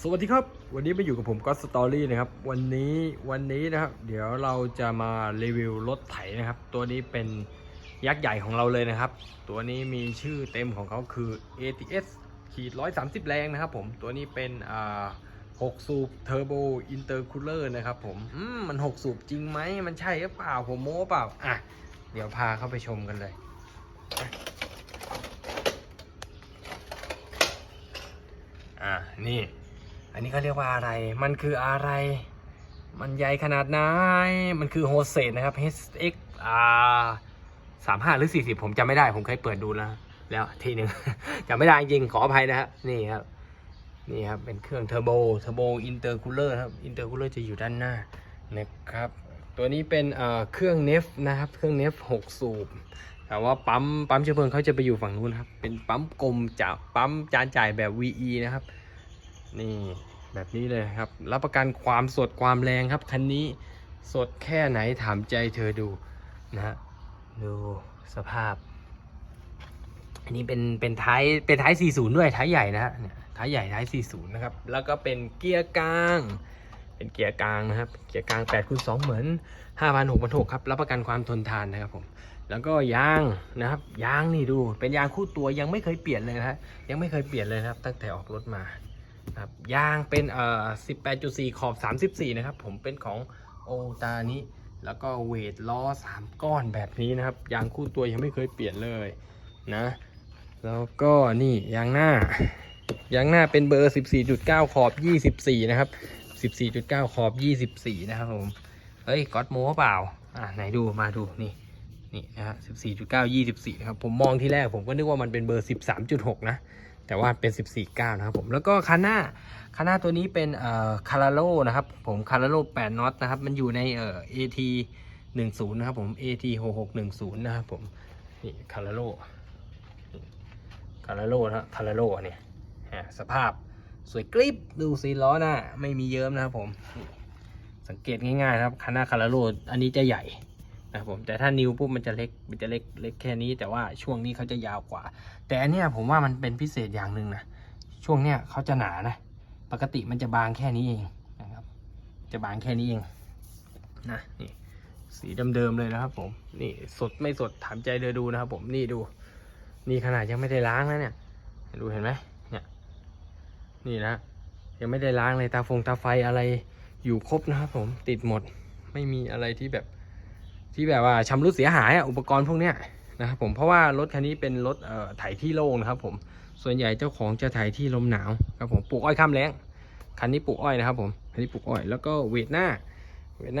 สวัสดีครับ วันนี้มาอยู่กับผมก็สตอรี่นะครับ วันนี้วันนี้นะครับ เดี๋ยวเราจะมารีวิวรถไถนะครับ ตัวนี้เป็นยักษ์ใหญ่ของเราเลยนะครับ ตัวนี้มีชื่อเต็มของเขาคือ ATS ขีด130แรงนะครับผม ตัวนี้เป็นอ่า6สูบเทอร์โบอินเตอร์คูลเลอร์นะครับผมอืมมัน6สูบจริงไหม มันใช่หรือเปล่า ผมโม้เปล่า อะ เดี๋ยวพาเข้าไปชมกันเลยอ่านี่ นนี้เขาเรียกว่าอะไร มันคืออะไร มันใหญ่ขนาดไหน มันคือโฮเซนนะครับ HX สามห้าหรือสี่สิบผมจำไม่ได้ ผมเคยเปิดดูแล้วแล้วทีหนึ่งจำไม่ได้จริงขออภัยนะครับ นี่ครับนี่ครับเป็นเครื่องเทอร์โบเทอร์โบอินเตอร์คูลเลอร์ครับอินเตอร์คูลเลอร์จะอยู่ด้านหน้านะครับ ตัวนี้เป็นเอ่อเครื่องเนฟนะครับ เครื่องเนฟหกสูบแต่ว่าปั๊มปั๊มเชื้อเพลิงเขาจะไปอยู่ฝั่งนู้นครับ เป็นปั๊มกลมจากปั๊มจานจ่ายแบบ VE นะครับ นี่ แบบนี้เลยครับ รับประกันความสดความแรงครับคันนี้สดแค่ไหนถามใจเธอดูนะฮะดูสภาพ อันนี้เป็นเป็นท้ายเป็นท้าย 40 ด้วยท้ายใหญ่นะฮะเนี่ยท้ายใหญ่ท้าย 40 นะครับ แล้วก็เป็นเกียร์กลาง เป็นเกียร์กลางนะครับ เกียร์กลาง8คูณ2เหมือน5,000 6,600ครับรับประกันความทนทานนะครับผมแล้วก็ยางนะครับยางนี่ดู เป็นยางคู่ตัวยังไม่เคยเปลี่ยนเลยนะฮะยังไม่เคยเปลี่ยนเลยนะครับ ตั้งแต่ออกรถมา ครับยางเป็นเอ่อ18.4 ขอบ 34 นะครับ ผมเป็นของโอตานี้แล้วก็เวทล้อ 3 ก้อนแบบนี้นะครับ ยางคู่ตัวยังไม่เคยเปลี่ยนเลยนะ แล้วก็นี่ยางหน้ายางหน้าเป็นเบอร์ 14.9 ขอบ 24 นะครับ 14.9 ขอบ 24 นะครับผม เฮ้ยก๊อตโมเปล่า อะไหนดูมาดูนี่นี่นะฮะ14.9 24 นะครับ ผมมองที่แรกผมก็นึกว่ามันเป็นเบอร์ 13.6 นะ แต่ว่าเป็น 14.9 นะครับผมแล้วก็คันหน้าคันหน้าตัวนี้เป็นเอ่อคาราโลนะครับผมคาราโล8น็อตนะครับมันอยู่ในเอ่อ AT 10นะครับผม AT 6610นะครับผมนี่คาราโลคาราโลนะคาราโลเนี่ยสภาพสวยกริบดูสีล้อหน้าไม่มีเยิ้มนะครับผม สังเกตง่ายๆครับคันหน้าคาราโลอันนี้จะใหญ่ นะครับผมแต่ถ้านิวปุ๊บมันจะเล็กมันจะเล็กเล็กแค่นี้ แต่ว่าช่วงนี้เขาจะยาวกว่า แต่อันเนี้ยผมว่ามันเป็นพิเศษอย่างหนึ่งนะช่วงเนี้ยเขาจะหนานะปกติมันจะบางแค่นี้เองนะครับ จะบางแค่นี้เองนะนี่สีเดิมๆเลยนะครับ ผมนี่สดไม่สดถามใจเธอดูนะครับ ผมนี่ดู นี่ขนาดยังไม่ได้ล้างนะเนี่ยดูเห็นไหมเนี่ยนี่นะยังไม่ได้ล้างเลยตาฟงตาไฟอะไรอยู่ครบนะครับ ผมติดหมดไม่มีอะไรที่แบบ ที่แบบว่าชำรุดเสียหายอุปกรณ์พวกเนี้ยนะครับผมเพราะว่ารถคันนี้เป็นรถเอ่อไถที่โล่งนะครับผมส่วนใหญ่เจ้าของจะไถที่ลมหนาวครับผมปลูกอ้อยข้ามแล้งคันนี้ปลูกอ้อยนะครับผมคันนี้ปลูกอ้อยแล้วก็เวทหน้าเวทหน้า